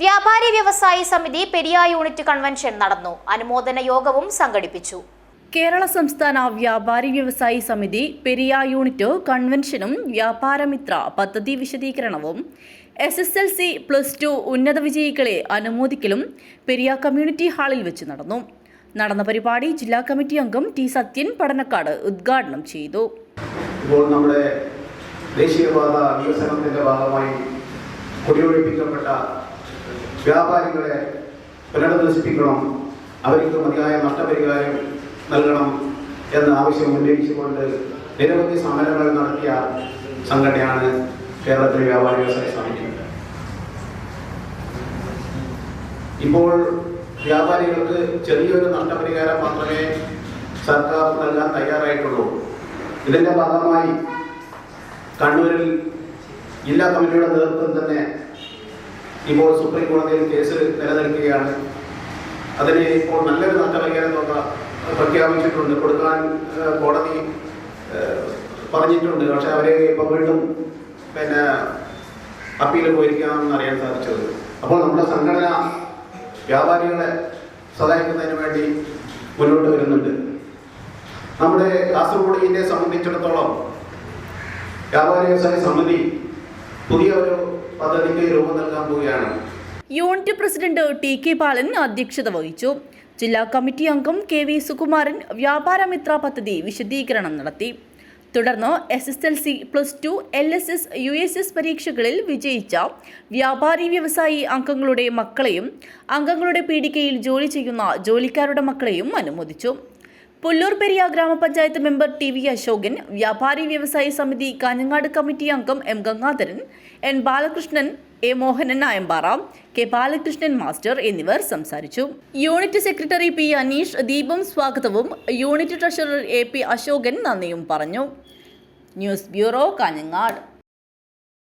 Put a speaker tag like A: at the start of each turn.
A: വ്യാപാരി വ്യവസായി സമിതി പെരിയ യൂണിറ്റ് കൺവെൻഷൻ നടന്നു. അനുമോദന യോഗവും സംഘടിപ്പിച്ചു.
B: കേരള സംസ്ഥാന വ്യാപാരി വ്യവസായി സമിതി പെരിയ യൂണിറ്റ് കൺവെൻഷനും വ്യാപാരമിത്ര പദ്ധതി വിശദീകരണവും S S L C plus two ഉന്നത വിജയികളെ അനുമോദിക്കലും പെരിയ കമ്മ്യൂണിറ്റി ഹാളിൽ വെച്ച് നടന്നു. നടന്ന പരിപാടി ജില്ലാ കമ്മിറ്റി അംഗം ടി സത്യൻ പടനക്കാട് ഉദ്ഘാടനം ചെയ്തു.
C: ഇപ്പോൾ നമ്മുടെ ദേശീയപാത വികസനത്തിന്റെ ഭാഗമായി കുടിയൊഴിപ്പിക്കപ്പെട്ട വ്യാപാരികളെ പുനരധിവസിപ്പിക്കണം അവർക്ക് മതിയായ നഷ്ടപരിഹാരം നൽകണം എന്ന ആവശ്യം ഉന്നയിച്ചുകൊണ്ട് നിരവധി സമരങ്ങൾ നടത്തിയ സംഘടനയാണ് കേരളത്തിലെ വ്യാപാരി വ്യവസായ സമിതി ഇപ്പോൾ വ്യാപാരികൾക്ക് ചെറിയൊരു നഷ്ടപരിഹാരം മാത്രമേ സർക്കാർ നൽകാൻ തയ്യാറായിട്ടുള്ളൂ. ഇതിന്റെ ഭാഗമായി കണ്ണൂരിൽ ജില്ലാ കമ്മിറ്റിയുടെ നേതൃത്വം തന്നെ ഇപ്പോൾ സുപ്രീം കോടതിയിൽ കേസ് നിലനിൽക്കുകയാണ്. അതിന് ഇപ്പോൾ നല്ലൊരു നഷ്ടപരിഹാരം തുക പ്രഖ്യാപിച്ചിട്ടുണ്ട്. കൊടുക്കാൻ കോടതി പറഞ്ഞിട്ടുണ്ട്. പക്ഷെ അവരെ ഇപ്പോൾ വീണ്ടും പിന്നെ അപ്പീൽ പോയിരിക്കാമെന്ന് അറിയാൻ സാധിച്ചത്. അപ്പോൾ നമ്മുടെ സംഘടന വ്യാപാരികളെ സഹായിക്കുന്നതിന് വേണ്ടി മുന്നോട്ട് വരുന്നുണ്ട്. നമ്മുടെ കാസർഗോഡ് ജില്ലയെ സംബന്ധിച്ചിടത്തോളം വ്യാപാരി വ്യവസായ സമിതി പുതിയ ഒരു പദ്ധതിക്ക് രൂപം നൽകാൻ പോവുകയാണ്.
B: Unit president T K Balan അധ്യക്ഷത വഹിച്ചു. ജില്ലാ കമ്മിറ്റി അംഗം കെ വി സുകുമാരൻ വ്യാപാര മിത്ര പദ്ധതി വിശദീകരണം നടത്തി. തുടർന്ന് S S L C plus two L S S U S S പരീക്ഷകളിൽ വിജയിച്ച വ്യാപാരി വ്യവസായി അംഗങ്ങളുടെ മക്കളെയും അംഗങ്ങളുടെ പീടികയിൽ ജോലി ചെയ്യുന്ന ജോലിക്കാരുടെ മക്കളെയും അനുമോദിച്ചു. പുല്ലൂർ പെരിയ ഗ്രാമപഞ്ചായത്ത് മെമ്പർ ടി വി അശോകൻ വ്യാപാരി വ്യവസായി സമിതി കാഞ്ഞങ്ങാട് കമ്മിറ്റി അംഗം M Gangadharan N Balakrishnan A Mohanan Nayampara K Balakrishnan master എന്നിവർ സംസാരിച്ചു. Unit secretary P Aneesh Deepam സ്വാഗതവും unit treasurer A P Ashokan നന്ദിയും പറഞ്ഞു. News bureau Kanhangad.